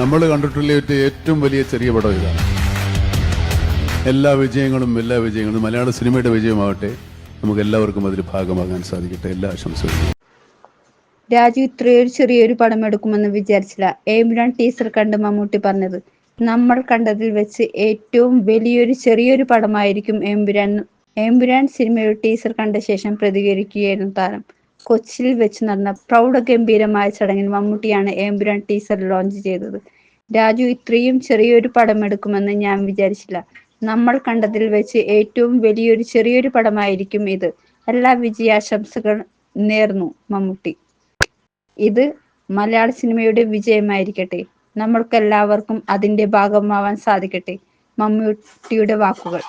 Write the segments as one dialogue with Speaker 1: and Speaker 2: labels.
Speaker 1: നമ്മൾ കണ്ടിട്ടുള്ള ഏറ്റവും വലിയ ചെറിയ പടം ഇതാണ്. എല്ലാ വിജയങ്ങളും എല്ലാ വിജയങ്ങളും മലയാള സിനിമയുടെ വിജയമാവട്ടെ. നമുക്ക് എല്ലാവർക്കും അതിൽ ഭാഗമാകാൻ സാധിക്കട്ടെ. എല്ലാ ആശംസകളും.
Speaker 2: രാജു ഇത്രയൊരു ചെറിയൊരു പടം എടുക്കുമെന്ന് വിചാരിച്ചില്ല. ഏമ്പുരാൻ ടീസർ കണ്ട് മമ്മൂട്ടി പറഞ്ഞത് നമ്മൾ കണ്ടതിൽ വെച്ച് ഏറ്റവും വലിയൊരു ചെറിയൊരു പടമായിരിക്കും ഏമ്പുരാൻ ഏമ്പുരാൻ സിനിമയുടെ ടീസർ കണ്ട ശേഷം പ്രതികരിക്കുകയായിരുന്നു താരം. കൊച്ചിയിൽ വെച്ച് നടന്ന പ്രൗഢ പ്രൗഢഗംഭീരമായ ചടങ്ങിൽ മമ്മൂട്ടിയാണ് ഏമ്പുരാൻ ടീസർ ലോഞ്ച് ചെയ്തത്. രാജു ഇത്രയും ചെറിയൊരു പടം എടുക്കുമെന്ന് ഞാൻ വിചാരിച്ചില്ല. നമ്മൾ കണ്ടതിൽ വെച്ച് ഏറ്റവും വലിയൊരു ചെറിയൊരു പടമായിരിക്കും ഇത്. എല്ലാ വിജയാശംസകൾ നേർന്നു മമ്മൂട്ടി. ഇത് മലയാള സിനിമയുടെ വിജയമായിരിക്കട്ടെ. നമ്മൾക്കെല്ലാവർക്കും അതിന്റെ ഭാഗമാവാൻ സാധിക്കട്ടെ. മമ്മൂട്ടിയുടെ വാക്കുകൾ.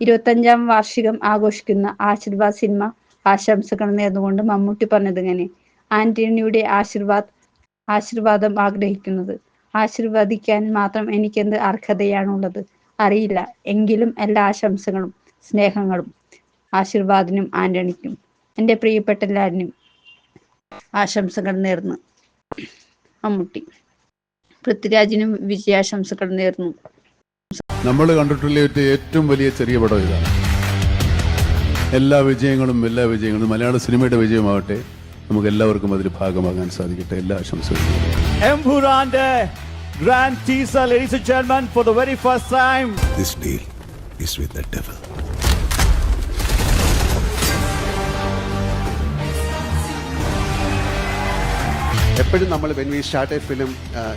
Speaker 2: ഇരുപത്തഞ്ചാം വാർഷികം ആഘോഷിക്കുന്ന ആശീർവാദ് സിനിമ ആശംസകൾ നേർന്നുകൊണ്ട് മമ്മൂട്ടി പറഞ്ഞതിങ്ങനെ. ആന്റണിയുടെ ആശീർവാദ് ആശീർവാദം ആഗ്രഹിക്കുന്നത്. ആശീർവദിക്കാൻ മാത്രം എനിക്കെന്ത് അർഹതയാണുള്ളത്? അറിയില്ല. എങ്കിലും എല്ലാ ആശംസകളും സ്നേഹങ്ങളും ആശീർവാദിനും ആന്റണിക്കും എന്റെ പ്രിയപ്പെട്ട എല്ലാവരിനും ആശംസകൾ നേർന്നു. മമ്മൂട്ടി. പൃഥ്വിരാജിനും വിജയാശംസകൾ നേർന്നു.
Speaker 1: നമ്മൾ കണ്ടിട്ടുള്ള ഏറ്റവും വലിയ ചെറിയ പടം ഇതാണ്. എല്ലാ വിജയങ്ങളും എല്ലാ വിജയങ്ങളും മലയാള സിനിമയുടെ വിജയമാവട്ടെ. നമുക്ക് എല്ലാവർക്കും അതിൽ ഭാഗമാകാൻ സാധിക്കട്ടെ. എല്ലാ ആശംസകളും.
Speaker 3: Grand Teaser, ladies and gentlemen, for the very first time.
Speaker 4: This deal is with the devil. എപ്പോഴും നമ്മൾ when we start a film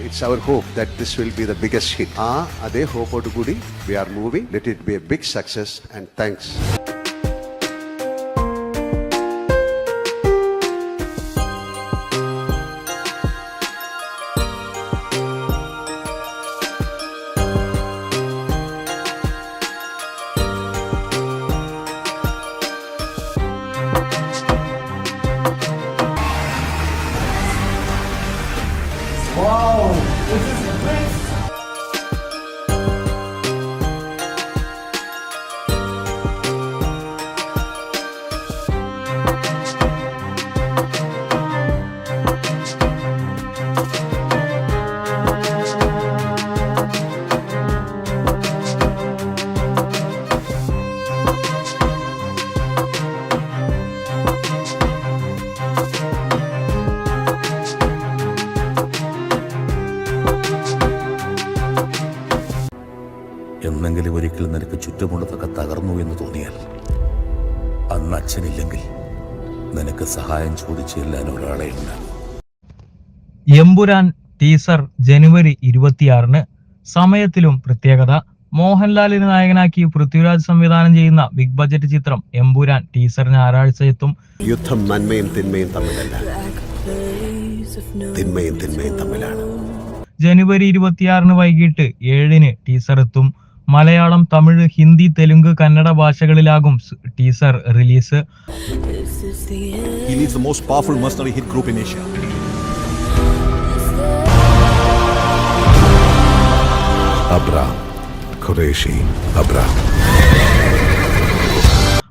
Speaker 4: it's our hope that this will be the biggest hit ആ അതേ ഹോപ്പോട് കൂടി we are moving let it be a big success and thanks
Speaker 5: എന്നെങ്കിലും ഒരിക്കൽ നിനക്ക് ചുറ്റുമുള്ളതൊക്കെ തകർന്നു എന്ന് തോന്നിയാൽ അന്ന് അച്ഛനില്ലെങ്കിൽ നിനക്ക് സഹായം ചോദിച്ചു ചെല്ലാൻ ഒരാളെ ഉണ്ടാകും
Speaker 6: എമ്പുരാൻ ടീസർ ജനുവരി ഇരുപത്തിയാറിന് സമയത്തിലും പ്രത്യേകത മോഹൻലാലിന് നായകനാക്കി പൃഥ്വിരാജ് സംവിധാനം ചെയ്യുന്ന ബിഗ് ബജറ്റ് ചിത്രം എമ്പുരാൻ ടീസറിന് ഞായറാഴ്ച എത്തും
Speaker 4: യുദ്ധം നന്മയും തിന്മയും തമ്മിലല്ല. തിന്മയും തിന്മയും തമ്മിലാണ്.
Speaker 6: ജനുവരി ഇരുപത്തിയാറിന് വൈകിട്ട് ഏഴിന് ടീസർ എത്തും. മലയാളം തമിഴ് ഹിന്ദി തെലുങ്ക് കന്നഡ ഭാഷകളിലാകും ടീസർ റിലീസ്.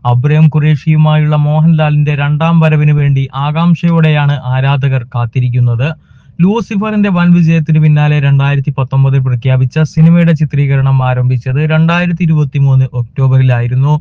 Speaker 6: അബ്രഹം ഖുറേഷിയുമായുള്ള മോഹൻലാലിന്റെ രണ്ടാം വരവിന് വേണ്ടി ആകാംക്ഷയോടെയാണ് ആരാധകർ കാത്തിരിക്കുന്നത്. ലൂസിഫറിന്റെ വൻ വിജയത്തിന് പിന്നാലെ രണ്ടായിരത്തി പത്തൊമ്പതിൽ പ്രഖ്യാപിച്ച സിനിമയുടെ ചിത്രീകരണം ആരംഭിച്ചത് രണ്ടായിരത്തി ഇരുപത്തി മൂന്ന് ഒക്ടോബറിലായിരുന്നു.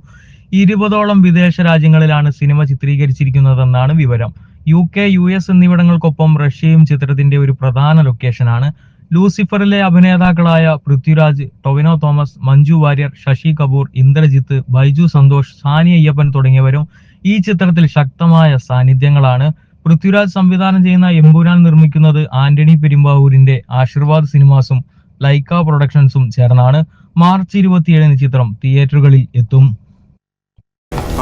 Speaker 6: ഇരുപതോളം വിദേശ രാജ്യങ്ങളിലാണ് സിനിമ ചിത്രീകരിച്ചിരിക്കുന്നതെന്നാണ് വിവരം. യു കെ യു എസ് എന്നിവിടങ്ങൾക്കൊപ്പം റഷ്യയും ചിത്രത്തിന്റെ ഒരു പ്രധാന ലൊക്കേഷനാണ്. ലൂസിഫറിലെ അഭിനേതാക്കളായ പൃഥ്വിരാജ് ടൊവിനോ തോമസ് മഞ്ജു വാര്യർ ശശി കപൂർ ഇന്ദ്രജിത്ത് ബൈജു സന്തോഷ് സാനി അയ്യപ്പൻ തുടങ്ങിയവരും ഈ ചിത്രത്തിൽ ശക്തമായ സാന്നിധ്യങ്ങളാണ് പൃഥ്വിരാജ് സംവിധാനം ചെയ്യുന്ന എമ്പുരാൻ നിർമ്മിക്കുന്നത് ആന്റണി പെരുമ്പാവൂരിന്റെ ആശീർവാദ് സിനിമാസും ലൈക്ക പ്രൊഡക്ഷൻസും ചേർന്നാണ് മാർച്ച് ഇരുപത്തിയേഴിന് ചിത്രം തിയേറ്ററുകളിൽ എത്തും.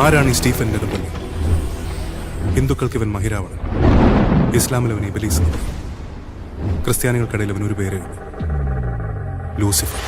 Speaker 7: ആരാണ് സ്റ്റീഫൻ നെടുമ്പള്ളി ഹിന്ദുക്കൾക്ക് ഇവൻ മഹിരാവണ്. ഇസ്ലാമിൽ അവൻ ഇബലീസ് ക്രിസ്ത്യാനികൾക്കിടയിൽ അവൻ ഒരു പേരേ ലൂസിഫർ.